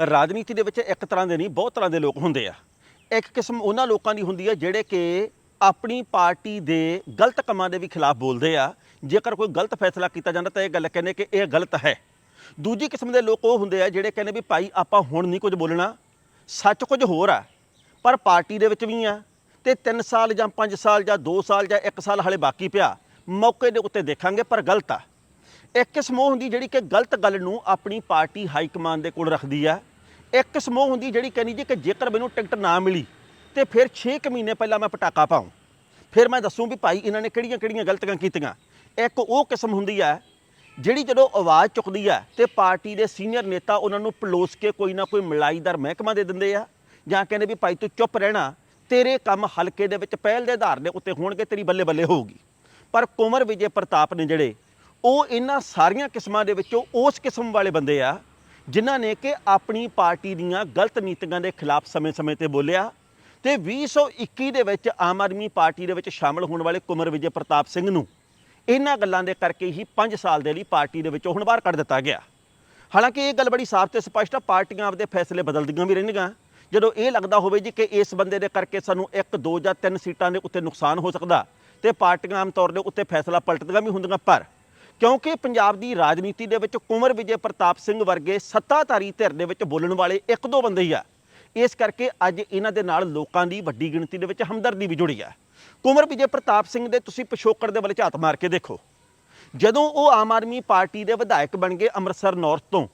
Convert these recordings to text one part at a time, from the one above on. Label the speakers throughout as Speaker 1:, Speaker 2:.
Speaker 1: ਰਾਜਨੀਤੀ ਦੇ ਵਿੱਚ ਇੱਕ ਤਰ੍ਹਾਂ ਦੇ ਨਹੀਂ, ਬਹੁਤ ਤਰ੍ਹਾਂ ਦੇ ਲੋਕ ਹੁੰਦੇ ਆ। ਇੱਕ ਕਿਸਮ ਉਹਨਾਂ ਲੋਕਾਂ ਦੀ ਹੁੰਦੀ ਹੈ ਜਿਹੜੇ ਕਿ ਆਪਣੀ ਪਾਰਟੀ ਦੇ ਗਲਤ ਕੰਮਾਂ ਦੇ ਵੀ ਖਿਲਾਫ ਬੋਲਦੇ ਆ। ਜੇਕਰ ਕੋਈ ਗਲਤ ਫੈਸਲਾ ਕੀਤਾ ਜਾਂਦਾ ਤਾਂ ਇਹ ਗੱਲ ਕਹਿੰਦੇ ਕਿ ਇਹ ਗਲਤ ਹੈ। ਦੂਜੀ ਕਿਸਮ ਦੇ ਲੋਕ ਉਹ ਹੁੰਦੇ ਆ ਜਿਹੜੇ ਕਹਿੰਦੇ ਵੀ ਭਾਈ ਆਪਾਂ ਹੁਣ ਨਹੀਂ ਕੁਝ ਬੋਲਣਾ। ਸੱਚ ਕੁਝ ਹੋਰ ਆ, ਪਰ ਪਾਰਟੀ ਦੇ ਵਿੱਚ ਵੀ ਆ ਤੇ 3 ਸਾਲ ਜਾਂ 5 ਸਾਲ ਜਾਂ 2 ਸਾਲ ਜਾਂ 1 ਸਾਲ ਹਲੇ ਬਾਕੀ ਪਿਆ। ਮੌਕੇ ਦੇ ਉੱਤੇ ਦੇਖਾਂਗੇ ਪਰ ਗਲਤ ਆ। ਇੱਕ ਕਿਸਮ ਉਹ ਹੁੰਦੀ ਜਿਹੜੀ ਕਿ ਗਲਤ ਗੱਲ ਨੂੰ ਆਪਣੀ ਪਾਰਟੀ ਹਾਈ ਕਮਾਂਡ ਦੇ ਕੋਲ ਰੱਖਦੀ ਆ। ਇੱਕ ਸਮੂਹ ਹੁੰਦੀ ਜਿਹੜੀ ਕਹਿੰਦੀ ਜੀ ਕਿ ਜੇਕਰ ਮੈਨੂੰ ਟਿਕਟ ਨਾ ਮਿਲੀ ਤੇ ਫਿਰ 6 ਮਹੀਨੇ ਪਹਿਲਾਂ ਮੈਂ ਪਟਾਕਾ ਪਾਉਂ। ਫਿਰ ਮੈਂ ਦੱਸੂ ਵੀ ਭਾਈ ਇਹਨਾਂ ਨੇ ਕਿਹੜੀਆਂ ਕਿਹੜੀਆਂ ਗਲਤੀਆਂ ਕੀਤੀਆਂ। ਇੱਕ ਉਹ ਕਿਸਮ ਹੁੰਦੀ ਆ ਜਿਹੜੀ ਜਦੋਂ ਆਵਾਜ਼ ਚੁੱਕਦੀ ਆ ਤੇ ਪਾਰਟੀ ਦੇ ਸੀਨੀਅਰ ਨੇਤਾ ਉਹਨਾਂ ਨੂੰ ਪਲੋਸ ਕੇ ਕੋਈ ਨਾ ਕੋਈ ਮਲਾਈਦਾਰ ਮਹਿਕਮਾ ਦੇ ਦਿੰਦੇ ਆ ਜਾਂ ਕਹਿੰਦੇ ਵੀ ਭਾਈ ਤੂੰ ਚੁੱਪ ਰਹਿਣਾ, ਤੇਰੇ ਕੰਮ ਹਲਕੇ ਦੇ ਵਿੱਚ ਪਹਿਲ ਦੇ ਆਧਾਰ ਦੇ ਉੱਤੇ ਹੋਣਗੇ, ਤੇਰੀ ਬੱਲੇ ਬੱਲੇ ਹੋਊਗੀ। ਪਰ ਕੁਮਰ ਵਿਜੇ ਪ੍ਰਤਾਪ ਨੇ ਜਿਹੜੇ ਉਹ ਇਹਨਾਂ ਸਾਰੀਆਂ ਕਿਸਮਾਂ ਦੇ ਵਿੱਚੋਂ ਉਸ ਕਿਸਮ ਵਾਲੇ ਬੰਦੇ ਆ ਜਿਨ੍ਹਾਂ ਨੇ ਕਿ ਆਪਣੀ ਪਾਰਟੀ ਦੀਆਂ ਗਲਤ ਨੀਤੀਆਂ ਦੇ ਖਿਲਾਫ ਸਮੇਂ-ਸਮੇਂ ਤੇ ਬੋਲਿਆ ਤੇ 2021 ਦੇ ਵਿੱਚ ਆਮ ਆਦਮੀ ਪਾਰਟੀ ਦੇ ਵਿੱਚ ਸ਼ਾਮਲ ਹੋਣ ਵਾਲੇ ਕੁਮਰ ਵਿਜੇ ਪ੍ਰਤਾਪ ਸਿੰਘ ਨੂੰ ਇਹਨਾਂ ਗੱਲਾਂ ਦੇ ਕਰਕੇ ਹੀ 5 ਸਾਲ ਦੇ ਲਈ ਪਾਰਟੀ ਦੇ ਵਿੱਚੋਂ ਹੁਣ ਬਾਹਰ ਕੱਢ ਦਿੱਤਾ ਗਿਆ। ਹਾਲਾਂਕਿ ਇਹ ਗੱਲ ਬੜੀ ਸਾਫ਼ ਤੇ ਸਪਸ਼ਟ ਆ, ਪਾਰਟੀਆਂ ਆਪਦੇ ਫੈਸਲੇ ਬਦਲਦੀਆਂ ਵੀ ਰਹਿੰਦੀਆਂ ਜਦੋਂ ਇਹ ਲੱਗਦਾ ਹੋਵੇ ਜੀ ਕਿ ਇਸ ਬੰਦੇ ਦੇ ਕਰਕੇ ਸਾਨੂੰ 1 2 ਜਾਂ 3 ਸੀਟਾਂ ਦੇ ਉੱਤੇ ਨੁਕਸਾਨ ਹੋ ਸਕਦਾ ਤੇ ਪਾਰਟੀਆਂ ਆਮ ਤੌਰ ਦੇ ਉੱਤੇ ਫੈਸਲਾ ਪਲਟਦੀਆਂ ਵੀ ਹੁੰਦੀਆਂ, ਪਰ ਕਿਉਂਕਿ ਪੰਜਾਬ ਦੀ ਰਾਜਨੀਤੀ ਦੇ ਵਿੱਚ ਕੁਮਰ ਵਿਜੇ ਪ੍ਰਤਾਪ ਸਿੰਘ ਵਰਗੇ ਸੱਤਾਧਾਰੀ ਧਿਰ ਦੇ ਵਿੱਚ ਬੋਲਣ ਵਾਲੇ ਇੱਕ ਦੋ ਬੰਦੇ ਹੀ ਆ। ਇਸ ਕਰਕੇ ਅੱਜ ਇਹਨਾਂ ਦੇ ਨਾਲ ਲੋਕਾਂ ਦੀ ਵੱਡੀ ਗਿਣਤੀ ਦੇ ਵਿੱਚ ਹਮਦਰਦੀ ਵੀ ਜੁੜੀ ਆ। ਕੁਮਰ ਵਿਜੇ ਪ੍ਰਤਾਪ ਸਿੰਘ ਦੇ ਤੁਸੀਂ ਪਿਛੋਕੜ ਦੇ ਵੱਲ ਝਾਤ ਮਾਰ ਕੇ ਦੇਖੋ। ਜਦੋਂ ਉਹ ਆਮ ਆਦਮੀ ਪਾਰਟੀ ਦੇ ਵਿਧਾਇਕ ਬਣ ਗਏ ਅੰਮ੍ਰਿਤਸਰ ਨਾਰਥ ਤੋਂ,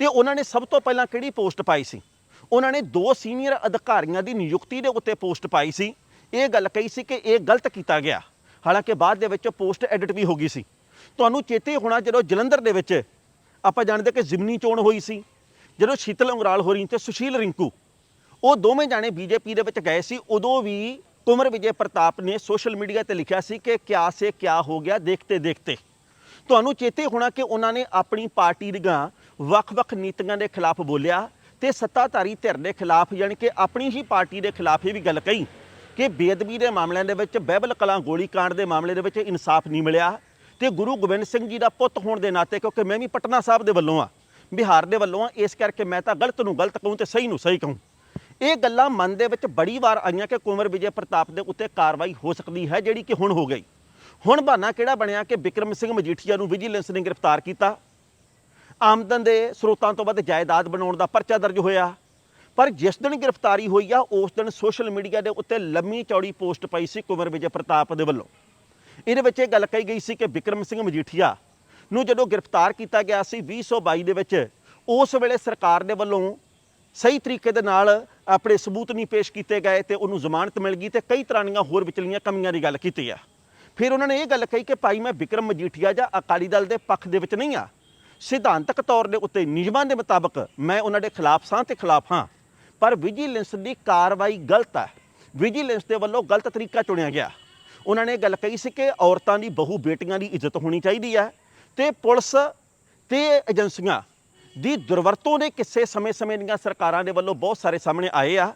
Speaker 1: ਤੇ ਉਹਨਾਂ ਨੇ ਸਭ ਤੋਂ ਪਹਿਲਾਂ ਕਿਹੜੀ ਪੋਸਟ ਪਾਈ ਸੀ? ਉਹਨਾਂ ਨੇ ਦੋ ਸੀਨੀਅਰ ਅਧਿਕਾਰੀਆਂ ਦੀ ਨਿਯੁਕਤੀ ਦੇ ਉੱਤੇ ਪੋਸਟ ਪਾਈ ਸੀ। ਇਹ ਗੱਲ ਕਹੀ ਸੀ ਕਿ ਇਹ ਗਲਤ ਕੀਤਾ ਗਿਆ। ਹਾਲਾਂਕਿ ਬਾਅਦ ਦੇ ਵਿੱਚ ਪੋਸਟ ਐਡਿਟ ਵੀ ਹੋ ਗਈ ਸੀ। ਤੁਹਾਨੂੰ ਚੇਤੇ ਹੋਣਾ ਜਦੋਂ ਜਲੰਧਰ ਦੇ ਵਿੱਚ ਆਪਾਂ ਜਾਣਦੇ ਕਿ ਜ਼ਿਮਨੀ ਚੋਣ ਹੋਈ ਸੀ, ਜਦੋਂ ਸ਼ੀਤਲ ਅੰਗਰਾਲ ਹੋ ਰਹੀ ਤੇ ਸੁਸ਼ੀਲ ਰਿੰਕੂ, ਉਹ ਦੋਵੇਂ ਜਾਣੇ ਬੀਜੇਪੀ ਦੇ ਵਿੱਚ ਗਏ ਸੀ, ਉਦੋਂ ਵੀ ਕੁਮਰ ਵਿਜੇ ਪ੍ਰਤਾਪ ਨੇ ਸੋਸ਼ਲ ਮੀਡੀਆ ਤੇ ਲਿਖਿਆ ਸੀ ਕਿ ਕਿਆ ਸੇ ਕਿਆ ਹੋ ਗਿਆ ਦੇਖਤੇ ਦੇਖਤੇ। ਤੁਹਾਨੂੰ ਚੇਤੇ ਹੋਣਾ ਕਿ ਉਹਨਾਂ ਨੇ ਆਪਣੀ ਪਾਰਟੀ ਦੀਆਂ ਵੱਖ-ਵੱਖ ਨੀਤੀਆਂ ਦੇ ਖਿਲਾਫ ਬੋਲਿਆ ਤੇ ਸੱਤਾਧਾਰੀ ਧਿਰ ਦੇ ਖਿਲਾਫ, ਯਾਨੀ ਕਿ ਆਪਣੀ ਹੀ ਪਾਰਟੀ ਦੇ ਖਿਲਾਫ ਇਹ ਵੀ ਗੱਲ ਕਹੀ ਕਿ ਬੇਅਦਬੀ ਦੇ ਮਾਮਲਿਆਂ ਦੇ ਵਿੱਚ, ਬਹਿਬਲ ਕਲਾਂ ਗੋਲੀकांड ਦੇ ਮਾਮਲੇ ਦੇ ਵਿੱਚ ਇਨਸਾਫ ਨਹੀਂ ਮਿਲਿਆ ਤੇ ਗੁਰੂ ਗੋਬਿੰਦ ਸਿੰਘ ਜੀ ਦਾ ਪੁੱਤ ਹੋਣ ਦੇ ਨਾਤੇ, ਕਿਉਂਕਿ ਮੈਂ ਵੀ ਪਟਨਾ ਸਾਹਿਬ ਦੇ ਵੱਲੋਂ ਆ, ਬਿਹਾਰ ਦੇ ਵੱਲੋਂ ਆ, ਇਸ ਕਰਕੇ ਮੈਂ ਤਾਂ ਗਲਤ ਨੂੰ ਗਲਤ ਕਹੂੰ ਤੇ ਸਹੀ ਨੂੰ ਸਹੀ ਕਹੂੰ। ਇਹ ਗੱਲਾਂ ਮਨ ਦੇ ਵਿੱਚ ਬੜੀ ਵਾਰ ਆਈਆਂ ਕਿ ਕੁਮਰ ਵਿਜੇ ਪ੍ਰਤਾਪ ਦੇ ਉੱਤੇ ਕਾਰਵਾਈ ਹੋ ਸਕਦੀ ਹੈ, ਜਿਹੜੀ ਕਿ ਹੁਣ ਹੋ ਗਈ। ਹੁਣ ਬਹਾਨਾ ਕਿਹੜਾ ਬਣਿਆ ਕਿ ਬਿਕਰਮ ਸਿੰਘ ਮਜੀਠੀਆ ਨੂੰ ਵਿਜੀਲੈਂਸ ਨੇ ਗ੍ਰਿਫਤਾਰ ਕੀਤਾ? ਆਮਦਨ ਦੇ ਸਰੋਤਾਂ ਤੋਂ ਵੱਧ ਜਾਇਦਾਦ ਬਣਾਉਣ ਦਾ ਪਰਚਾ ਦਰਜ ਹੋਇਆ। ਪਰ ਜਿਸ ਦਿਨ ਗ੍ਰਿਫਤਾਰੀ ਹੋਈ ਆ, ਉਸ ਦਿਨ ਸੋਸ਼ਲ ਮੀਡੀਆ ਦੇ ਉੱਤੇ ਲੰਮੀ ਚੌੜੀ ਪੋਸਟ ਪਈ ਸੀ ਕੁਮਰ ਵਿਜੇ ਪ੍ਰਤਾਪ ਦੇ ਵੱਲੋਂ। ਇਹਦੇ ਵਿੱਚ ਇਹ ਗੱਲ ਕਹੀ ਗਈ ਸੀ ਕਿ ਬਿਕਰਮ ਸਿੰਘ ਮਜੀਠੀਆ ਨੂੰ ਜਦੋਂ ਗ੍ਰਿਫਤਾਰ ਕੀਤਾ ਗਿਆ ਸੀ 2022 ਦੇ ਵਿੱਚ, ਉਸ ਵੇਲੇ ਸਰਕਾਰ ਦੇ ਵੱਲੋਂ ਸਹੀ ਤਰੀਕੇ ਦੇ ਨਾਲ ਆਪਣੇ ਸਬੂਤ ਨਹੀਂ ਪੇਸ਼ ਕੀਤੇ ਗਏ ਤੇ ਉਹਨੂੰ ਜ਼ਮਾਨਤ ਮਿਲ ਗਈ ਤੇ ਕਈ ਤਰ੍ਹਾਂ ਦੀਆਂ ਹੋਰ ਵਿਚਲੀਆਂ ਕਮੀਆਂ ਦੀ ਗੱਲ ਕੀਤੀ ਆ। ਫਿਰ ਉਹਨਾਂ ਨੇ ਇਹ ਗੱਲ ਕਹੀ ਕਿ ਭਾਈ ਮੈਂ ਬਿਕਰਮ ਮਜੀਠੀਆ ਜਾਂ ਅਕਾਲੀ ਦਲ ਦੇ ਪੱਖ ਦੇ ਵਿੱਚ ਨਹੀਂ ਆ। ਸਿਧਾਂਤਕ ਤੌਰ ਦੇ ਉੱਤੇ ਨਿਯਮਾਂ ਦੇ ਮੁਤਾਬਕ ਮੈਂ ਉਹਨਾਂ ਦੇ ਖਿਲਾਫ ਸਾਂ ਤੇ ਖਿਲਾਫ ਹਾਂ, ਪਰ ਵਿਜੀਲੈਂਸ ਦੀ ਕਾਰਵਾਈ ਗਲਤ ਹੈ ਵਿਜੀਲੈਂਸ ਦੇ ਵੱਲੋਂ ਗਲਤ ਤਰੀਕਾ ਚੁਣਿਆ ਗਿਆ। ਉਹਨਾਂ ਨੇ ਇਹ ਗੱਲ ਕਹੀ ਸੀ ਕਿ ਔਰਤਾਂ ਦੀ ਬਹੂ ਬੇਟੀਆਂ ਦੀ ਇੱਜ਼ਤ ਹੋਣੀ ਚਾਹੀਦੀ ਹੈ ਤੇ ਪੁਲਿਸ ਤੇ ਏਜੰਸੀਆਂ ਦੀ ਦੁਰਵਰਤੋਂ ਦੇ ਕਿਸੇ ਸਮੇਂ-ਸਮੇਂ ਦੀਆਂ ਸਰਕਾਰਾਂ ਦੇ ਵੱਲੋਂ ਬਹੁਤ ਸਾਰੇ ਸਾਹਮਣੇ ਆਏ ਆ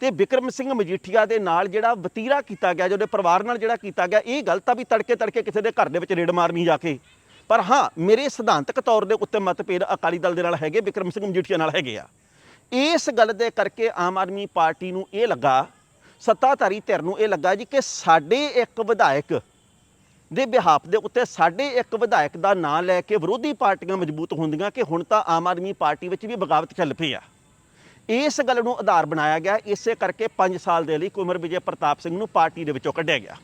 Speaker 1: ਤੇ ਵਿਕਰਮ ਸਿੰਘ ਮਜੀਠੀਆ ਦੇ ਨਾਲ ਜਿਹੜਾ ਵਤੀਰਾ ਕੀਤਾ ਗਿਆ, ਜਿਹਦੇ ਪਰਿਵਾਰ ਨਾਲ ਜਿਹੜਾ ਕੀਤਾ ਗਿਆ, ਇਹ ਗਲਤ ਆ ਵੀ ਤੜਕੇ ਤੜਕੇ ਕਿਸੇ ਦੇ ਘਰ ਦੇ ਵਿੱਚ ਰੇਡ ਮਾਰਨੀ ਜਾ ਕੇ। ਪਰ ਹਾਂ, ਮੇਰੇ ਸਿਧਾਂਤਕ ਤੌਰ ਦੇ ਉੱਤੇ ਮਤਭੇਦ ਅਕਾਲੀ ਦਲ ਦੇ ਨਾਲ ਹੈਗੇ, ਵਿਕਰਮ ਸਿੰਘ ਮਜੀਠੀਆ ਨਾਲ ਹੈਗੇ ਆ। ਇਸ ਗੱਲ ਦੇ ਕਰਕੇ ਆਮ ਆਦਮੀ ਪਾਰਟੀ ਨੂੰ ਇਹ ਲੱਗਾ ਸੱਤਾਧਾਰੀ ਧਿਰ ਨੂੰ ਇਹ ਲੱਗਾ ਜੀ ਕਿ ਸਾਡੇ ਇੱਕ ਵਿਧਾਇਕ ਦੇ ਬਿਹਾਫ ਦੇ ਉੱਤੇ ਸਾਡੇ ਇੱਕ ਵਿਧਾਇਕ ਦਾ ਨਾਂ ਲੈ ਕੇ ਵਿਰੋਧੀ ਪਾਰਟੀਆਂ ਮਜ਼ਬੂਤ ਹੁੰਦੀਆਂ ਕਿ ਹੁਣ ਤਾਂ ਆਮ ਆਦਮੀ ਪਾਰਟੀ ਵਿੱਚ ਵੀ ਬਗਾਵਤ ਚੱਲ ਪਈ ਆ। ਇਸ ਗੱਲ ਨੂੰ ਆਧਾਰ ਬਣਾਇਆ ਗਿਆ, ਇਸੇ ਕਰਕੇ 5 ਸਾਲ ਦੇ ਲਈ ਕੁਮਰ ਵਿਜੇ ਪ੍ਰਤਾਪ ਸਿੰਘ ਨੂੰ ਪਾਰਟੀ ਦੇ ਵਿੱਚੋਂ ਕੱਢਿਆ ਗਿਆ।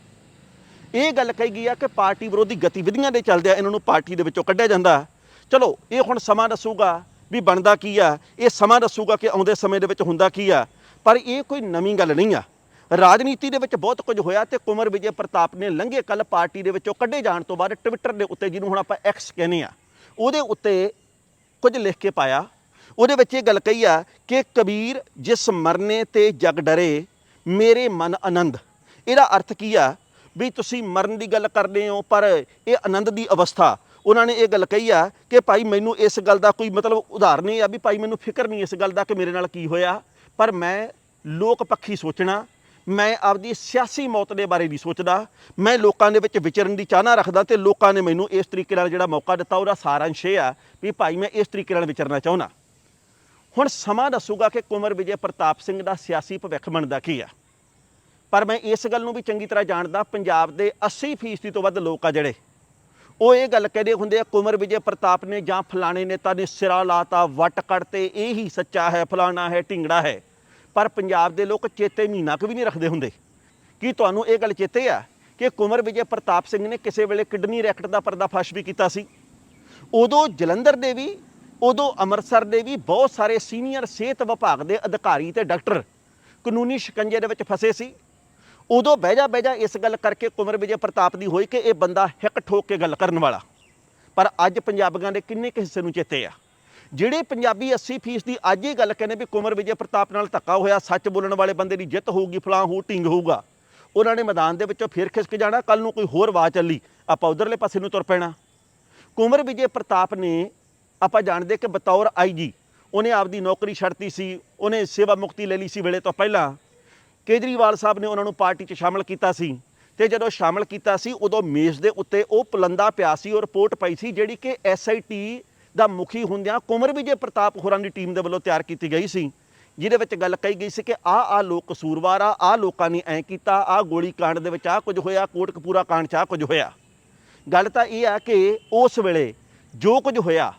Speaker 1: ਇਹ ਗੱਲ ਕਹੀ ਗਈ ਆ ਕਿ ਪਾਰਟੀ ਵਿਰੋਧੀ ਗਤੀਵਿਧੀਆਂ ਦੇ ਚੱਲਦਿਆਂ ਇਹਨਾਂ ਨੂੰ ਪਾਰਟੀ ਦੇ ਵਿੱਚੋਂ ਕੱਢਿਆ ਜਾਂਦਾ। ਚਲੋ, ਇਹ ਹੁਣ ਸਮਾਂ ਦੱਸੂਗਾ ਵੀ ਬਣਦਾ ਕੀ ਆ, ਇਹ ਸਮਾਂ ਦੱਸੂਗਾ ਕਿ ਆਉਂਦੇ ਸਮੇਂ ਦੇ ਵਿੱਚ ਹੁੰਦਾ ਕੀ ਆ, ਪਰ ਇਹ ਕੋਈ ਨਵੀਂ ਗੱਲ ਨਹੀਂ ਆ। ਰਾਜਨੀਤੀ ਦੇ ਵਿੱਚ ਬਹੁਤ ਕੁਝ ਹੋਇਆ ਤੇ ਕੁਮਰ ਵਿਜੇ ਪ੍ਰਤਾਪ ਨੇ ਲੰਘੇ ਕੱਲ ਪਾਰਟੀ ਦੇ ਵਿੱਚੋਂ ਕੱਢੇ ਜਾਣ ਤੋਂ ਬਾਅਦ ਟਵਿੱਟਰ ਦੇ ਉੱਤੇ ਜਿਹਨੂੰ ਹੁਣ ਆਪਾਂ ਐਕਸ ਕਹਿੰਦੇ ਆ ਉਹਦੇ ਉੱਤੇ ਕੁਝ ਲਿਖ ਕੇ ਪਾਇਆ। ਉਹਦੇ ਵਿੱਚ ਇਹ ਗੱਲ ਕਹੀ ਆ ਕਿ ਕਬੀਰ ਜਿਸ ਮਰਨੇ ਤੇ ਜਗ ਡਰੇ, ਮੇਰੇ ਮਨ ਆਨੰਦ। ਇਹਦਾ ਅਰਥ ਕੀ ਆ? ਵੀ ਤੁਸੀਂ ਮਰਨ ਦੀ ਗੱਲ ਕਰਦੇ ਹੋ, ਪਰ ਇਹ ਆਨੰਦ ਦੀ ਅਵਸਥਾ। ਉਹਨਾਂ ਨੇ ਇਹ ਗੱਲ ਕਹੀ ਆ ਕਿ ਭਾਈ ਮੈਨੂੰ ਇਸ ਗੱਲ ਦਾ ਕੋਈ ਮਤਲਬ ਉਦਾਹਰਨ ਨਹੀਂ ਆ ਵੀ ਭਾਈ ਮੈਨੂੰ ਫਿਕਰ ਨਹੀਂ ਇਸ ਗੱਲ ਦਾ ਕਿ ਮੇਰੇ ਨਾਲ ਕੀ ਹੋਇਆ। ਪਰ ਮੈਂ ਲੋਕ ਪੱਖੀ ਸੋਚਣਾ ਮੈਂ ਆਪਦੀ ਸਿਆਸੀ ਮੌਤ ਦੇ ਬਾਰੇ ਨਹੀਂ ਸੋਚਦਾ। ਮੈਂ ਲੋਕਾਂ ਦੇ ਵਿੱਚ ਵਿਚਰਨ ਦੀ ਚਾਹਨਾ ਰੱਖਦਾ ਤੇ ਲੋਕਾਂ ਨੇ ਮੈਨੂੰ ਇਸ ਤਰੀਕੇ ਨਾਲ ਜਿਹੜਾ ਮੌਕਾ ਦਿੱਤਾ, ਉਹਦਾ ਸਾਰਾਂਸ਼ ਇਹ ਆ ਵੀ ਭਾਈ ਮੈਂ ਇਸ ਤਰੀਕੇ ਨਾਲ ਵਿਚਰਨਾ ਚਾਹੁੰਦਾ। ਹੁਣ ਸਮਾਂ ਦੱਸੂਗਾ ਕਿ ਕੁਮਰ ਵਿਜੇ ਪ੍ਰਤਾਪ ਸਿੰਘ ਦਾ ਸਿਆਸੀ ਭਵਿੱਖ ਬਣਦਾ ਕੀ ਆ। ਪਰ ਮੈਂ ਇਸ ਗੱਲ ਨੂੰ ਵੀ ਚੰਗੀ ਤਰ੍ਹਾਂ ਜਾਣਦਾ, ਪੰਜਾਬ ਦੇ 80% ਤੋਂ ਵੱਧ ਲੋਕ ਆ ਜਿਹੜੇ। ਉਹ ਇਹ ਗੱਲ ਕਹਿੰਦੇ ਹੁੰਦੇ ਆ, ਕੁਮਰ ਵਿਜੇ ਪ੍ਰਤਾਪ ਨੇ ਜਾਂ ਫਲਾਣੇ ਨੇਤਾ ਨੇ ਸਿਰਾ ਲਾਤਾ, ਵੱਟ ਕੱਢਤੇ, ਇਹ ਹੀ ਸੱਚਾ ਹੈ, ਫਲਾਣਾ ਹੈ, ਢਿੰਗੜਾ ਹੈ। ਪਰ ਪੰਜਾਬ ਦੇ ਲੋਕ ਚੇਤੇ ਮਹੀਨਾ ਕੁ ਵੀ ਨਹੀਂ ਰੱਖਦੇ ਹੁੰਦੇ। ਕੀ ਤੁਹਾਨੂੰ ਇਹ ਗੱਲ ਚੇਤੇ ਆ ਕਿ ਕੁਮਰ ਵਿਜੇ ਪ੍ਰਤਾਪ ਸਿੰਘ ਨੇ ਕਿਸੇ ਵੇਲੇ ਕਿਡਨੀ ਰੈਕਟ ਦਾ ਪਰਦਾਫਾਸ਼ ਵੀ ਕੀਤਾ ਸੀ? ਉਦੋਂ ਜਲੰਧਰ ਦੇ ਵੀ, ਉਦੋਂ ਅੰਮ੍ਰਿਤਸਰ ਦੇ ਵੀ ਬਹੁਤ ਸਾਰੇ ਸੀਨੀਅਰ ਸਿਹਤ ਵਿਭਾਗ ਦੇ ਅਧਿਕਾਰੀ ਤੇ ਡਾਕਟਰ ਕਾਨੂੰਨੀ ਸ਼ਿਕੰਜੇ ਦੇ ਵਿੱਚ ਫਸੇ ਸੀ। ਉਦੋਂ ਬਹਿਜਾ ਬਹਿਜਾ ਇਸ ਗੱਲ ਕਰਕੇ ਕੁਮਰ ਵਿਜੇ ਪ੍ਰਤਾਪ ਦੀ ਹੋਈ ਕਿ ਇਹ ਬੰਦਾ ਹਿੱਕ ਠੋਕ ਕੇ ਗੱਲ ਕਰਨ ਵਾਲਾ। ਪਰ ਅੱਜ ਪੰਜਾਬੀਆਂ ਦੇ ਕਿੰਨੇ ਕੁ ਹਿੱਸੇ ਨੂੰ ਚੇਤੇ ਆ? ਜਿਹੜੇ ਪੰਜਾਬੀ 80% ਦੀ ਅੱਜ ਇਹ ਗੱਲ ਕਹਿੰਦੇ ਵੀ ਕੁਮਰ ਵਿਜੇ ਪ੍ਰਤਾਪ ਨਾਲ ਧੱਕਾ ਹੋਇਆ, ਸੱਚ ਬੋਲਣ ਵਾਲੇ ਬੰਦੇ ਦੀ ਜਿੱਤ ਹੋਊਗੀ, ਫਲਾਂ ਹੋ ਢਿੰਗ ਹੋਊਗਾ। ਉਹਨਾਂ ਨੇ ਮੈਦਾਨ ਦੇ ਵਿੱਚੋਂ ਫਿਰ ਖਿਸਕ ਜਾਣਾ ਕੱਲ ਨੂੰ ਕੋਈ ਹੋਰ ਆਵਾਜ਼ ਚੱਲੀ, ਆਪਾਂ ਉਧਰਲੇ ਪਾਸੇ ਨੂੰ ਤੁਰ ਪੈਣਾ। ਕੁਮਰ ਵਿਜੇ ਪ੍ਰਤਾਪ ਨੇ, ਆਪਾਂ ਜਾਣਦੇ ਕਿ ਬਤੌਰ ਆਈਜੀ ਉਹਨੇ ਆਪਦੀ ਨੌਕਰੀ ਛੱਡਤੀ ਸੀ, ਉਹਨੇ ਸੇਵਾ ਮੁਕਤੀ ਲੈ ਲਈ ਸੀ ਵੇਲੇ ਤੋਂ ਪਹਿਲਾਂ। ਕੇਜਰੀਵਾਲ ਸਾਹਿਬ ਨੇ ਉਹਨਾਂ ਨੂੰ ਪਾਰਟੀ 'ਚ ਸ਼ਾਮਲ ਕੀਤਾ ਸੀ ਤੇ ਜਦੋਂ ਸ਼ਾਮਲ ਕੀਤਾ ਸੀ, ਉਦੋਂ ਮੇਜ਼ ਦੇ ਉੱਤੇ ਉਹ ਪਲੰਦਾ ਪਿਆ ਸੀ, ਉਹ ਰਿਪੋਰਟ ਪਈ ਸੀ, ਜਿਹੜੀ ਕਿ ਐਸਆਈਟੀ ਦਾ ਮੁਖੀ ਹੁੰਦਿਆਂ ਕੁਮਰ ਵਿਜੇ ਪ੍ਰਤਾਪ ਹੋਰਾਂ ਦੀ ਟੀਮ ਦੇ ਵੱਲੋਂ ਤਿਆਰ ਕੀਤੀ ਗਈ ਸੀ, ਜਿਹਦੇ ਵਿੱਚ ਗੱਲ ਕਹੀ ਗਈ ਸੀ ਕਿ ਆਹ ਆਹ ਲੋਕ ਕਸੂਰਵਾਰ ਆ ਆਹ ਲੋਕਾਂ ਨੇ ਐਂ ਕੀਤਾ ਆਹ ਗੋਲੀ ਕਾਂਡ ਦੇ ਵਿੱਚ ਆਹ ਕੁਝ ਹੋਇਆ, ਕੋਟਕਪੂਰਾ ਕਾਂਡ 'ਚ ਆਹ ਕੁਝ ਹੋਇਆ। ਗੱਲ ਤਾਂ ਇਹ ਆ ਕਿ ਉਸ ਵੇਲੇ ਜੋ ਕੁਝ ਹੋਇਆ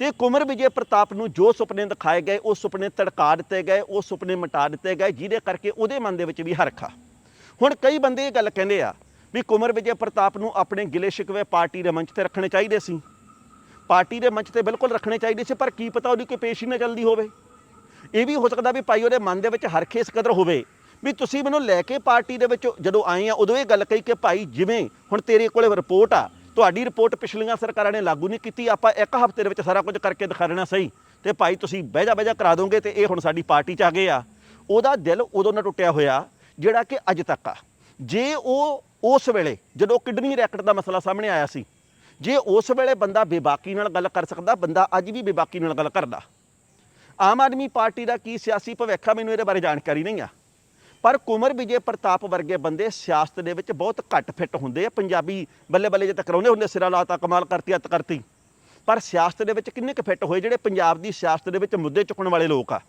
Speaker 1: ਤੇ ਕੁਮਰ ਵਿਜੇ ਪ੍ਰਤਾਪ ਨੂੰ ਜੋ ਸੁਪਨੇ ਦਿਖਾਏ ਗਏ, ਉਹ ਸੁਪਨੇ ਤੜਕਾ ਦਿੱਤੇ ਗਏ, ਉਹ ਸੁਪਨੇ ਮਿਟਾ ਦਿੱਤੇ ਗਏ, ਜਿਹਦੇ ਕਰਕੇ ਉਹਦੇ ਮਨ ਦੇ ਵਿੱਚ ਵੀ ਹਰਖਾ ਹੁਣ ਕਈ ਬੰਦੇ ਇਹ ਗੱਲ ਕਹਿੰਦੇ ਆ ਵੀ ਕੁਮਰ ਵਿਜੇ ਪ੍ਰਤਾਪ ਨੂੰ ਆਪਣੇ ਗਿਲੇ ਸ਼ਿਕਵੇ ਪਾਰਟੀ ਦੇ ਮੰਚ ਤੇ ਰੱਖਣੇ ਚਾਹੀਦੇ ਸੀ। ਪਾਰਟੀ ਦੇ ਮੰਚ ਤੇ ਬਿਲਕੁਲ ਰੱਖਣੇ ਚਾਹੀਦੇ ਸੀ, ਪਰ ਕੀ ਪਤਾ ਉਹਦੀ ਕੋਈ ਪੇਸ਼ੀ ਨਾ ਚੱਲਦੀ ਹੋਵੇ। ਇਹ ਵੀ ਹੋ ਸਕਦਾ ਵੀ ਭਾਈ ਉਹਦੇ ਮਨ ਦੇ ਵਿੱਚ ਹਰਖੇ ਇਸ ਕਦਰ ਹੋਵੇ ਵੀ ਤੁਸੀਂ ਮੈਨੂੰ ਲੈ ਕੇ ਪਾਰਟੀ ਦੇ ਵਿੱਚ ਜਦੋਂ ਆਏ ਆ, ਉਦੋਂ ਇਹ ਗੱਲ ਕਹੀ ਕਿ ਭਾਈ ਜਿਵੇਂ ਹੁਣ ਤੇਰੇ ਕੋਲੇ ਰਿਪੋਰਟ ਆ, ਤੁਹਾਡੀ ਰਿਪੋਰਟ ਪਿਛਲੀਆਂ ਸਰਕਾਰਾਂ ਨੇ ਲਾਗੂ ਨਹੀਂ ਕੀਤੀ, ਆਪਾਂ ਇੱਕ ਹਫ਼ਤੇ ਦੇ ਵਿੱਚ ਸਾਰਾ ਕੁਝ ਕਰਕੇ ਦਿਖਾ ਦੇਣਾ ਸਹੀ। ਤੇ ਭਾਈ ਤੁਸੀਂ ਬਹਿਜਾ ਬਹਿਜਾ ਕਰਾ ਦੋਗੇ ਤੇ ਇਹ ਹੁਣ ਸਾਡੀ ਪਾਰਟੀ 'ਚ ਆ ਗਏ ਆ। ਉਹਦਾ ਦਿਲ ਉਦੋਂ ਨਾ ਟੁੱਟਿਆ ਹੋਇਆ ਜਿਹੜਾ ਕਿ ਅੱਜ ਤੱਕ ਆ। ਜੇ ਉਹ ਉਸ ਵੇਲੇ ਜਦੋਂ ਕਿਡਨੀ ਰੈਕਟ ਦਾ ਮਸਲਾ ਸਾਹਮਣੇ ਆਇਆ ਸੀ ਜੇ ਉਸ ਵੇਲੇ ਬੰਦਾ ਬੇਬਾਕੀ ਨਾਲ ਗੱਲ ਕਰ ਸਕਦਾ, ਬੰਦਾ ਅੱਜ ਵੀ ਬੇਬਾਕੀ ਨਾਲ ਗੱਲ ਕਰਦਾ। ਆਮ ਆਦਮੀ ਪਾਰਟੀ ਦਾ ਕੀ ਸਿਆਸੀ ਭਵਿੱਖ ਆ, ਮੈਨੂੰ ਇਹਦੇ ਬਾਰੇ ਜਾਣਕਾਰੀ ਨਹੀਂ ਆ। ਪਰ ਕੁਮਰ ਵਿਜੇ ਪ੍ਰਤਾਪ ਵਰਗੇ ਬੰਦੇ ਸਿਆਸਤ ਦੇ ਵਿੱਚ ਬਹੁਤ ਘੱਟ ਫਿੱਟ ਹੁੰਦੇ ਆ। ਪੰਜਾਬੀ ਬੱਲੇ ਬੱਲੇ ਜੇ ਟਕਰਾਉਂਦੇ ਹੁੰਦੇ, ਸਿਰਾਂ ਲਾਤਾ, ਕਮਾਲ ਕਰਤੀ ਅੱਤ ਕਰਤੀ। ਪਰ ਸਿਆਸਤ ਦੇ ਵਿੱਚ ਕਿੰਨੇ ਕੁ ਫਿੱਟ ਹੋਏ ਜਿਹੜੇ ਪੰਜਾਬ ਦੀ ਸਿਆਸਤ ਦੇ ਵਿੱਚ ਮੁੱਦੇ ਚੁੱਕਣ ਵਾਲੇ ਲੋਕ ਆ?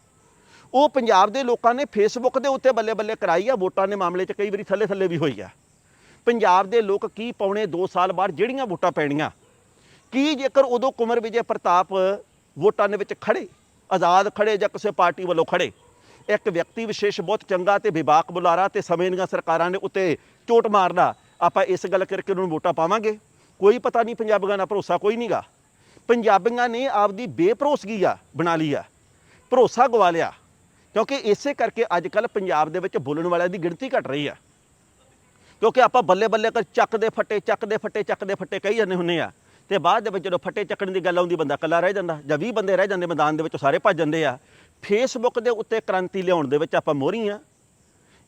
Speaker 1: ਉਹ ਪੰਜਾਬ ਦੇ ਲੋਕਾਂ ਨੇ ਫੇਸਬੁੱਕ ਦੇ ਉੱਤੇ ਬੱਲੇ ਬੱਲੇ ਕਰਾਈ ਆ, ਵੋਟਾਂ ਦੇ ਮਾਮਲੇ 'ਚ ਕਈ ਵਾਰੀ ਥੱਲੇ ਥੱਲੇ ਵੀ ਹੋਈ ਆ। ਪੰਜਾਬ ਦੇ ਲੋਕ ਕੀ ਪੌਣੇ 2 ਸਾਲ ਬਾਅਦ ਜਿਹੜੀਆਂ ਵੋਟਾਂ ਪੈਣੀਆਂ? ਕੀ ਜੇਕਰ ਉਦੋਂ ਕੁਮਰ ਵਿਜੇ ਪ੍ਰਤਾਪ ਵੋਟਾਂ ਦੇ ਵਿੱਚ ਖੜੇ, ਆਜ਼ਾਦ ਖੜੇ ਜਾਂ ਕਿਸੇ ਪਾਰਟੀ ਵੱਲੋਂ ਖੜੇ, ਇੱਕ ਵਿਅਕਤੀ ਵਿਸ਼ੇਸ਼ ਬਹੁਤ ਚੰਗਾ ਤੇ ਬੇਬਾਕ ਬੁਲਾਰਾ ਤੇ ਸਮੇਂ ਦੀਆਂ ਸਰਕਾਰਾਂ ਨੇ ਉੱਤੇ ਚੋਟ ਮਾਰਦਾ, ਆਪਾਂ ਇਸ ਗੱਲ ਕਰਕੇ ਉਹਨਾਂ ਨੂੰ ਵੋਟਾਂ ਪਾਵਾਂਗੇ? ਕੋਈ ਪਤਾ ਨਹੀਂ, ਪੰਜਾਬੀਆਂ ਦਾ ਭਰੋਸਾ ਕੋਈ ਨਹੀਂਗਾ ਪੰਜਾਬੀਆਂ ਨੇ ਆਪਦੀ ਬੇਭਰੋਸਗੀ ਆ ਬਣਾ ਲਈ ਆ, ਭਰੋਸਾ ਗਵਾ ਲਿਆ, ਕਿਉਂਕਿ ਇਸੇ ਕਰਕੇ ਅੱਜ ਕੱਲ ਪੰਜਾਬ ਦੇ ਵਿੱਚ ਬੋਲਣ ਵਾਲਿਆਂ ਦੀ ਗਿਣਤੀ ਘਟ ਰਹੀ ਆ। ਕਿਉਂਕਿ ਆਪਾਂ ਬੱਲੇ ਬੱਲੇ ਕਰ ਚੱਕਦੇ ਫੱਟੇ ਚੱਕਦੇ ਫੱਟੇ ਚੱਕਦੇ ਫੱਟੇ ਕਹੀ ਜਾਂਦੇ ਹੁੰਨੇ ਆ। ਤੇ ਬਾਅਦ ਦੇ ਵਿੱਚ ਜਦੋਂ ਫੱਟੇ ਚੱਕਣ ਦੀ ਗੱਲ ਆਉਂਦੀ, ਬੰਦਾ ਇਕੱਲਾ ਰਹਿ ਜਾਂਦਾ। ਜਾਂ 20 ਬੰਦੇ ਰਹਿ ਜਾਂਦੇ, ਮੈਦਾਨ ਦੇ ਵਿੱਚ ਸਾਰੇ ਭੱਜ ਜਾਂਦੇ ਆ। ਫੇਸਬੁੱਕ ਦੇ ਉੱਤੇ ਕ੍ਰਾਂਤੀ ਲਿਆਉਣ ਦੇ ਵਿੱਚ ਆਪਾਂ ਮੋਹਰੀ ਆ।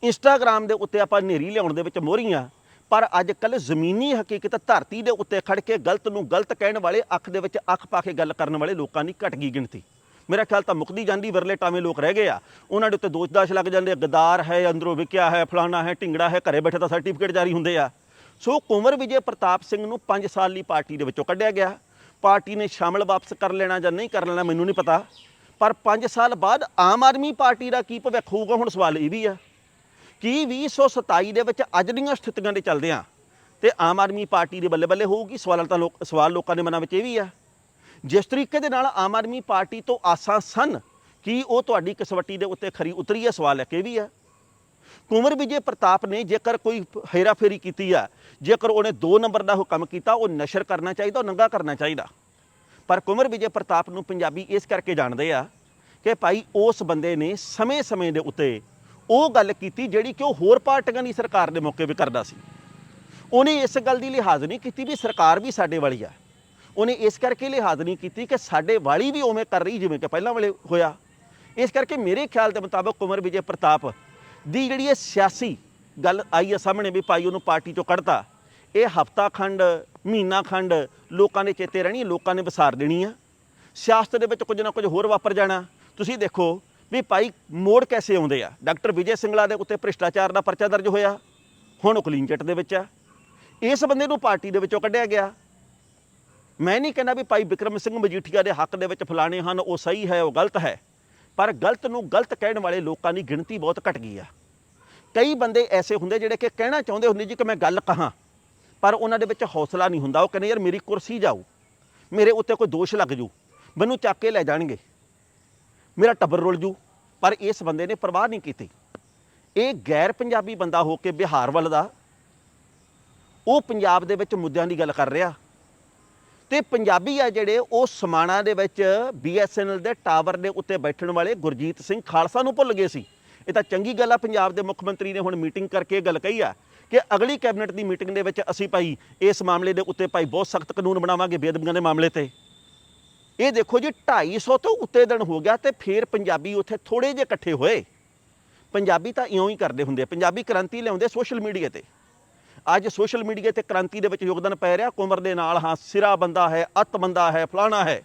Speaker 1: ਇੰਸਟਾਗ੍ਰam ਦੇ ਉੱਤੇ ਆਪਾਂ ਨੇਰੀ ਲਿਆਉਣ ਦੇ ਵਿੱਚ ਮੋਹਰੀ ਆ। ਪਰ ਅੱਜ ਕੱਲ ਜ਼ਮੀਨੀ ਹਕੀਕਤ ਧਰਤੀ ਦੇ ਉੱਤੇ ਖੜ ਕੇ ਗਲਤ ਨੂੰ ਗਲਤ ਕਹਿਣ ਵਾਲੇ ਅੱਖ ਦੇ ਵਿੱਚ ਅੱਖ ਪਾ ਕੇ ਗੱਲ ਕਰਨ ਵਾਲੇ ਲੋਕਾਂ ਦੀ ਘਟ ਗਈ ਗਿਣਤੀ। ਮੇਰਾ ਖਿਆਲ ਤਾਂ ਮੁਕਦੀ ਜਾਂਦੀ, ਵਿਰਲੇ ਟਾਵੇਂ ਲੋਕ ਰਹਿ ਗਏ ਆ। ਉਹਨਾਂ ਦੇ ਉੱਤੇ ਦੋਸ਼ਦਾਸ਼ ਲੱਗ ਜਾਂਦੇ ਆ। ਗਦਾਰ ਹੈ, ਅੰਦਰੋਂ ਵਿਕਿਆ ਹੈ, ਫਲਾਣਾ ਹੈ, ਢਿੰਗੜਾ ਹੈ, ਘਰੇ ਬੈਠੇ ਤਾਂ ਸਰਟੀਫਿਕੇਟ ਜਾਰੀ ਹੁੰਦੇ ਆ। ਸੋ ਕੁੰਵਰ ਵਿਜੇ ਪ੍ਰਤਾਪ ਸਿੰਘ ਨੂੰ 5 ਸਾਲ ਲਈ ਪਾਰਟੀ ਦੇ ਵਿੱਚੋਂ ਕੱਢਿਆ ਗਿਆ। ਪਾਰਟੀ ਨੇ ਸ਼ਾਮਲ ਵਾਪਸ ਕਰ ਲੈਣਾ ਜਾਂ ਨਹੀਂ ਕਰ ਲੈਣਾ ਮੈਨੂੰ ਨਹੀਂ ਪਤਾ। ਪਰ 5 ਸਾਲ ਬਾਅਦ ਆਮ ਆਦਮੀ ਪਾਰਟੀ ਦਾ ਕੀ ਭਵਿੱਖ ਹੋਊਗਾ, ਹੁਣ ਸਵਾਲ ਇਹ ਵੀ ਆ ਕੀ 2027 ਦੇ ਵਿੱਚ ਅੱਜ ਦੀਆਂ ਸਥਿਤੀਆਂ ਦੇ ਚੱਲਦਿਆਂ ਆ। ਤੇ ਆਮ ਆਦਮੀ ਪਾਰਟੀ ਦੇ ਬੱਲੇ ਬੱਲੇ ਹੋਊਗੀ? ਸਵਾਲ ਤਾਂ ਲੋਕ ਸਵਾਲ ਲੋਕਾਂ ਦੇ ਮਨਾਂ ਵਿੱਚ ਇਹ ਵੀ ਆ। ਜਿਸ ਤਰੀਕੇ ਦੇ ਨਾਲ ਆਮ ਆਦਮੀ ਪਾਰਟੀ ਤੋਂ ਆਸਾਂ ਸਨ ਕੀ ਉਹ ਤੁਹਾਡੀ ਕਸਵੱਟੀ ਦੇ ਉੱਤੇ ਖਰੀ ਉਤਰੀ ਹੈ, ਸਵਾਲ ਹੈ ਕਿ ਵੀ ਆ ਕੁੰਵਰ ਵਿਜੇ ਪ੍ਰਤਾਪ ਨੇ ਜੇਕਰ ਕੋਈ ਹੇਰਾਫੇਰੀ ਕੀਤੀ ਆ, ਜੇਕਰ ਉਹਨੇ 2 ਨੰਬਰ ਦਾ ਹੁਕਮ ਕੀਤਾ, ਉਹ ਨਸ਼ਰ ਕਰਨਾ ਚਾਹੀਦਾ, ਉਹ ਨੰਗਾ ਕਰਨਾ ਚਾਹੀਦਾ। ਪਰ ਕੁੰਵਰ ਵਿਜੇ ਪ੍ਰਤਾਪ ਨੂੰ ਪੰਜਾਬੀ ਇਸ ਕਰਕੇ ਜਾਣਦੇ ਆ ਕਿ ਭਾਈ ਉਸ ਬੰਦੇ ਨੇ ਸਮੇਂ-ਸਮੇਂ ਦੇ ਉੱਤੇ ਉਹ ਗੱਲ ਕੀਤੀ ਜਿਹੜੀ ਕਿ ਉਹ ਹੋਰ ਪਾਰਟੀਆਂ ਦੀ ਸਰਕਾਰ ਦੇ ਮੌਕੇ ਵੀ ਕਰਦਾ ਸੀ। ਉਹਨੇ ਇਸ ਗੱਲ ਦੀ ਲਿਹਾਜ਼ ਨਹੀਂ ਕੀਤੀ ਵੀ ਸਰਕਾਰ ਵੀ ਸਾਡੇ ਵਾਲੀ ਆ। ਉਹਨੇ ਇਸ ਕਰਕੇ ਲਿਹਾਜ਼ ਨਹੀਂ ਕੀਤੀ ਕਿ ਸਾਡੇ ਵਾਲੀ ਵੀ ਉਵੇਂ ਕਰ ਰਹੀ ਜਿਵੇਂ ਕਿ ਪਹਿਲਾਂ ਵਾਲੇ ਹੋਇਆ। ਇਸ ਕਰਕੇ ਮੇਰੇ ਖਿਆਲ ਦੇ ਮੁਤਾਬਕ ਕੁਮਰ ਵਿਜੇ ਪ੍ਰਤਾਪ ਦੀ ਜਿਹੜੀ ਇਹ ਸਿਆਸੀ ਗੱਲ ਆਈ ਹੈ ਸਾਹਮਣੇ ਵੀ ਭਾਈ ਉਹਨੂੰ ਪਾਰਟੀ ਚੋਂ ਕੱਢਤਾ, ਇਹ ਹਫਤਾ ਖੰਡ, ਮਹੀਨਾ ਖੰਡ ਲੋਕਾਂ ਦੇ ਚੇਤੇ ਰਹਿਣੀ, ਲੋਕਾਂ ਨੇ ਵਿਸਾਰ ਦੇਣੀ ਆ। ਸਿਆਸਤ ਦੇ ਵਿੱਚ ਕੁਝ ਨਾ ਕੁਝ ਹੋਰ ਵਾਪਰ ਜਾਣਾ। ਤੁਸੀਂ ਦੇਖੋ ਵੀ ਭਾਈ ਮੋੜ ਕੈਸੇ ਆਉਂਦੇ ਆ। ਡਾਕਟਰ ਵਿਜੇ ਸਿੰਗਲਾ ਦੇ ਉੱਤੇ ਭ੍ਰਿਸ਼ਟਾਚਾਰ ਦਾ ਪਰਚਾ ਦਰਜ ਹੋਇਆ। ਹੁਣ ਉਹ ਕਲੀਨ ਚਿੱਟ ਦੇ ਵਿੱਚ ਆ। ਇਸ ਬੰਦੇ ਨੂੰ ਪਾਰਟੀ ਦੇ ਵਿੱਚੋਂ ਕੱਢਿਆ ਗਿਆ। ਮੈਂ ਨਹੀਂ ਕਹਿੰਦਾ ਵੀ ਭਾਈ ਵਿਕਰਮ ਸਿੰਘ ਮਜੀਠੀਆ ਦੇ ਹੱਕ ਦੇ ਵਿੱਚ ਫਲਾਣੇ ਹਨ, ਉਹ ਸਹੀ ਹੈ, ਉਹ ਗਲਤ ਹੈ। ਪਰ ਗਲਤ ਨੂੰ ਗਲਤ ਕਹਿਣ ਵਾਲੇ ਲੋਕਾਂ ਦੀ ਗਿਣਤੀ ਬਹੁਤ ਘਟ ਗਈ ਆ। ਕਈ ਬੰਦੇ ਐਸੇ ਹੁੰਦੇ ਜਿਹੜੇ ਕਿ ਕਹਿਣਾ ਚਾਹੁੰਦੇ ਹੁੰਦੇ ਜੀ ਕਿ ਮੈਂ ਗੱਲ ਕਹਾਂ, ਪਰ ਉਹਨਾਂ ਦੇ ਵਿੱਚ ਹੌਸਲਾ ਨਹੀਂ ਹੁੰਦਾ। ਉਹ ਕਹਿੰਦੇ, ਯਾਰ, ਮੇਰੀ ਕੁਰਸੀ ਜਾਊ ਮੇਰੇ ਉੱਤੇ ਕੋਈ ਦੋਸ਼ ਲੱਗ ਜੂ। ਮੈਨੂੰ ਚੱਕ ਕੇ ਲੈ ਜਾਣਗੇ। ਮੇਰਾ ਟੱਬਰ ਰੁਲ ਜੂ। ਪਰ ਇਸ ਬੰਦੇ ਨੇ ਪਰਵਾਹ ਨਹੀਂ ਕੀਤੀ। ਇਹ ਗੈਰ ਪੰਜਾਬੀ ਬੰਦਾ ਹੋ ਕੇ ਬਿਹਾਰ ਵੱਲ ਦਾ, ਉਹ ਪੰਜਾਬ ਦੇ ਵਿੱਚ ਮੁੱਦਿਆਂ ਦੀ ਗੱਲ ਕਰ ਰਿਹਾ। ਤੇ ਪੰਜਾਬੀ ਆ ਜਿਹੜੇ, ਉਹ ਸਮਾਣਾ ਦੇ ਵਿੱਚ BSNL ਦੇ ਟਾਵਰ ਦੇ ਉੱਤੇ ਬੈਠਣ ਵਾਲੇ ਗੁਰਜੀਤ ਸਿੰਘ ਖਾਲਸਾ ਨੂੰ ਭੁੱਲ ਗਏ ਸੀ। ਇਹ ਤਾਂ ਚੰਗੀ ਗੱਲ ਆ, ਪੰਜਾਬ ਦੇ ਮੁੱਖ ਮੰਤਰੀ ਨੇ ਹੁਣ ਮੀਟਿੰਗ ਕਰਕੇ ਇਹ ਗੱਲ ਕਹੀ ਆ ਕਿ ਅਗਲੀ ਕੈਬਨਿਟ ਦੀ ਮੀਟਿੰਗ ਦੇ ਵਿੱਚ ਅਸੀਂ ਭਾਈ ਇਸ ਮਾਮਲੇ ਦੇ ਉੱਤੇ ਭਾਈ ਬਹੁਤ ਸਖਤ ਕਾਨੂੰਨ ਬਣਾਵਾਂਗੇ ਬੇਅਦਬੀਆਂ ਦੇ ਮਾਮਲੇ ਤੇ। ਇਹ ਦੇਖੋ ਜੀ 250 ਤੋਂ ਉੱਤੇ ਦਿਨ ਹੋ ਗਿਆ ਤੇ ਫੇਰ ਪੰਜਾਬੀ ਉੱਥੇ ਥੋੜੇ ਜਿਹੇ ਇਕੱਠੇ ਹੋਏ। ਪੰਜਾਬੀ ਤਾਂ ਇਉਂ ਹੀ ਕਰਦੇ ਹੁੰਦੇ ਪੰਜਾਬੀ ਕ੍ਰਾਂਤੀ ਲਿਆਉਂਦੇ ਸੋਸ਼ਲ ਮੀਡੀਆ ਤੇ। ਅੱਜ ਸੋਸ਼ਲ ਮੀਡੀਆ ਤੇ ਕ੍ਰਾਂਤੀ ਦੇ ਵਿੱਚ ਯੋਗਦਾਨ ਪੈ ਰਿਹਾ। ਕੁਮਰ ਦੇ ਨਾਲ, ਹਾਂ, ਸਿਰਾ ਬੰਦਾ ਹੈ, ਅਤ ਬੰਦਾ ਹੈ, ਫਲਾਣਾ ਹੈ।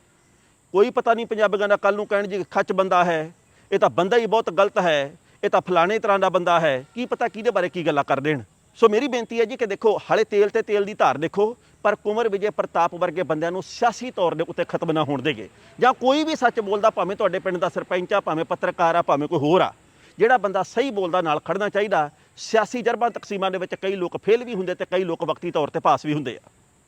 Speaker 1: ਕੋਈ ਪਤਾ ਨਹੀਂ ਪੰਜਾਬੀਆਂ ਦਾ ਕੱਲ ਨੂੰ ਕਹਿਣ ਜੀ ਖੱਚ ਬੰਦਾ ਹੈ। ਇਹ ਤਾਂ ਬੰਦਾ ਹੀ ਬਹੁਤ ਗਲਤ ਹੈ। ਇਹ ਤਾਂ ਫਲਾਣੇ ਤਰ੍ਹਾਂ ਦਾ ਬੰਦਾ ਹੈ। ਕੀ ਪਤਾ ਕਿਹਦੇ ਬਾਰੇ ਕੀ ਗੱਲਾਂ ਕਰ ਦੇਣ। ਸੋ ਮੇਰੀ ਬੇਨਤੀ ਹੈ ਜੀ ਕਿ ਦੇਖੋ, ਹਾਲੇ ਤੇਲ ਤੇ ਤੇਲ ਦੀ ਧਾਰ ਦੇਖੋ, ਪਰ ਕੁਮਰ ਵਿਜੇ ਪ੍ਰਤਾਪ ਵਰਗੇ ਬੰਦਿਆਂ ਨੂੰ ਸਿਆਸੀ ਤੌਰ ਦੇ ਉੱਤੇ ਖਤਮ ਨਾ ਹੋਣ ਦੇਗੇ। ਜਾਂ ਕੋਈ ਵੀ ਸੱਚ ਬੋਲਦਾ, ਭਾਵੇਂ ਤੁਹਾਡੇ ਪਿੰਡ ਦਾ ਸਰਪੰਚ ਆ, ਭਾਵੇਂ ਪੱਤਰਕਾਰ ਆ, ਭਾਵੇਂ ਕੋਈ ਹੋਰ ਆ, ਜਿਹੜਾ ਬੰਦਾ ਸਹੀ ਬੋਲਦਾ ਨਾਲ ਖੜਨਾ ਚਾਹੀਦਾ ਸਿਆਸੀ ਜਰਬਾਂ ਤਕਸੀਮਾਂ ਦੇ ਵਿੱਚ ਕਈ ਲੋਕ ਫੇਲ ਵੀ ਹੁੰਦੇ ਤੇ ਕਈ ਲੋਕ ਵਕਤੀ ਤੌਰ ਤੇ ਪਾਸ ਵੀ ਹੁੰਦੇ ਆ।